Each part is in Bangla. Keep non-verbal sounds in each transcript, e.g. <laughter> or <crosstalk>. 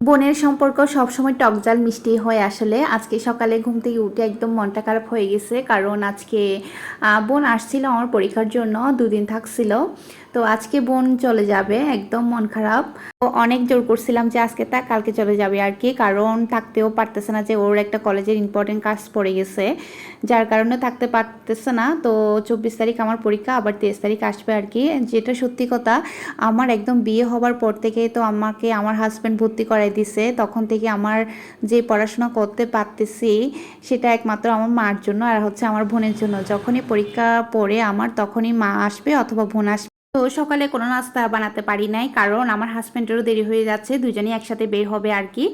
বোনের সম্পর্ক সবসময় টকজাল মিষ্টি হয় আসলে। আজকে সকালে ঘুম থেকে উঠে একদম মনটা খারাপ হয়ে গেছে। কারণ আজকে বোন আসছিল আমার পরীক্ষার জন্য, দুদিন থাকছিল। তো আজকে বোন চলে যাবে, একদম মন খারাপ। তো অনেক জোর করছিলাম যে আজকে তা কালকে চলে যাবে আর কি, কারণ থাকতেও পারতেছে না যে ওর একটা কলেজের ইম্পর্টেন্ট কাজ পড়ে গেছে, যার কারণে থাকতে পারতেছে না। তো চব্বিশ তারিখ আমার পরীক্ষা, আবার তেইশ তারিখ আসবে আর কি। যেটা সত্যি কথা, আমার একদম বিয়ে হবার পর থেকে তো আমাকে, আমার হাজব্যান্ড ভর্তি করাই দিছে। তখন থেকে আমার যে পড়াশোনা করতে পারতেছি, সেটা একমাত্র আমার মার জন্য আর হচ্ছে আমার বোনের জন্য। যখনই পরীক্ষা পড়ে আমার, তখনই মা আসবে অথবা বোন আসবে। তো সকালে কোনো নাস্তা বানাতে পারি নাই, কারণ আমার হাজব্যান্ডেরও দেরি হয়ে যাচ্ছে, দুজনেই একসাথে বের হবে আর কি।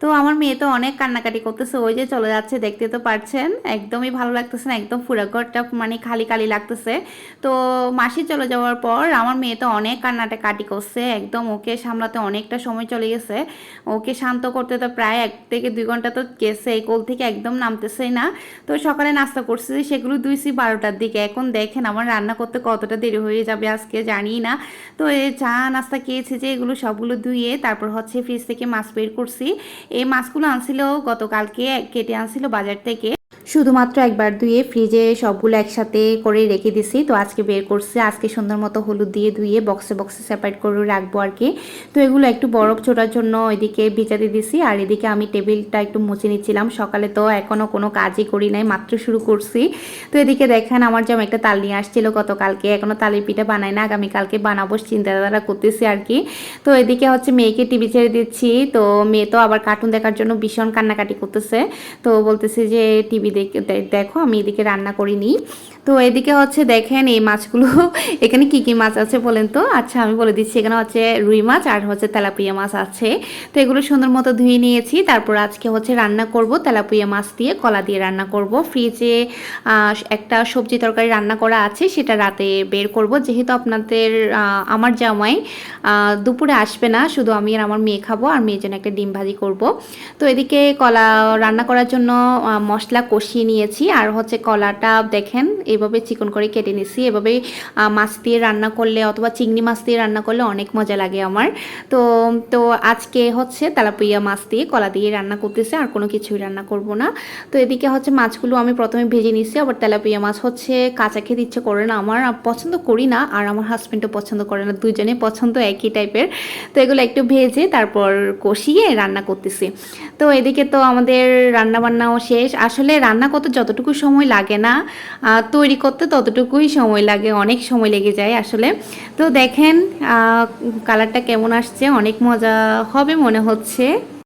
তো আমার মেয়ে তো অনেক কান্নাকাটি করতেছে, ওই যে চলে যাচ্ছে, দেখতে তো পারছেন, একদমই ভালো লাগতেছে না, একদম পুরো ঘরটা মানে খালি খালি লাগতেছে। তো মাসি চলে যাওয়ার পর আমার মেয়ে তো অনেক কান্নাটা কাটি করছে, একদম ওকে সামলাতে অনেকটা সময় চলে গেছে। ওকে শান্ত করতে তো প্রায় এক থেকে দুই ঘণ্টা তো গেছে, এই কোল থেকে একদম নামতেছেই না। তো সকালে নাস্তা করছি, সেগুলো দুইছি বারোটার দিকে, এখন দেখেন আমার রান্না করতে কতটা দেরি হয়ে যাবে আজকে জানি না। তো চা, নাস্তা খেয়েছি যে এগুলো সবগুলো ধুয়ে তারপর হচ্ছে ফ্রিজ থেকে মাছ বের করছি। এই মাছগুলো আনছিল গতকালকে, কেটে আনছিল বাজার থেকে। শুধুমাত্র একবার ধুয়ে ফ্রিজে সবগুলো একসাথে করে রেখে দিছি। তো আজকে বের করছি, আজকে সুন্দর মতো হলুদ দিয়ে ধুয়ে বক্সে বক্সে সেপারেট করে রাখব আর কি। তো এগুলো একটু বরফ ছোটার জন্য ওইদিকে ভিজাতে দিছি। আর এদিকে আমি টেবিলটা একটু মুছে নিচ্ছিলাম। সকালে তো এখনও কোনো কাজই করি নাই, মাত্র শুরু করছি। তো এদিকে দেখেন আমার যেমন একটা তাল নিয়ে আসছিল গতকালকে। এখনও তালের পিঠা বানাই না, আগামীকালকে বানাবো চিন্তাধারা করতেছি আর কি। তো এদিকে হচ্ছে মেয়েকে টিভি ছেড়ে দিচ্ছি। তো মেয়ে তো আবার কার্টুন দেখার জন্য ভীষণ কান্নাকাটি করতেছে। তো বলতেছি যে টিভি দেখো আমি এদিকে রান্না করিনি। তো এদিকে হচ্ছে দেখেন এই মাছগুলো, <laughs> এখানে কি কি মাছ আছে বলেন তো? আচ্ছা আমি বলে দিচ্ছি, এখানে হচ্ছে রুই মাছ আর হচ্ছে তেলাপিয়া মাছ আছে। তো এগুলো সুন্দর মতো ধুয়ে নিয়েছি, তারপর আজকে হচ্ছে রান্না করব তেলাপিয়া মাছ দিয়ে, কলা দিয়ে রান্না করব। ফ্রিজে একটা সবজি তরকারি রান্না করা আছে, সেটা রাতে বের করব। যেহেতু আপনাদের আমার জামাই দুপুরে আসবে না, শুধু আমি আর আমার মেয়ে খাব, আর মেয়ের জন্য একটা ডিম ভাজি করব। তো এদিকে কলা রান্না করার জন্য মশলা মশলা কষিয়ে নিয়েছি। আর হচ্ছে কলাটা দেখেন, এভাবে চিকন করে কেটে নিছি। এভাবে মাছ দিয়ে রান্না করলে অথবা চিংড়ি মাছ দিয়ে রান্না করলে অনেক মজা লাগে আমার। তো তো আজকে হচ্ছে তেলাপিয়া মাছ দিয়ে কলা দিয়ে রান্না করতেছে, আর কোনো কিছুই রান্না করব না। তো এদিকে হচ্ছে মাছগুলো আমি প্রথমে ভেজে নিচ্ছি আবার তেলাপিয়া মাছ হচ্ছে কাঁচা খেতে ইচ্ছে করে না আমার পছন্দ করি না, আর আমার হাজব্যান্ডও পছন্দ করে না, দুজনে পছন্দ একই টাইপের তো এগুলো একটু ভেজে তারপর কষিয়ে রান্না করতেছি। তো এদিকে তো আমাদের রান্না বান্নাও শেষ। আসলে রান্না করতে যতটুকু সময় লাগে না তৈরি করতে ততটুকুই সময় লাগে, অনেক সময় লেগে যায় আসলে। তো দেখেন কালারটা কেমন আসছে, অনেক মজা হবে মনে হচ্ছে।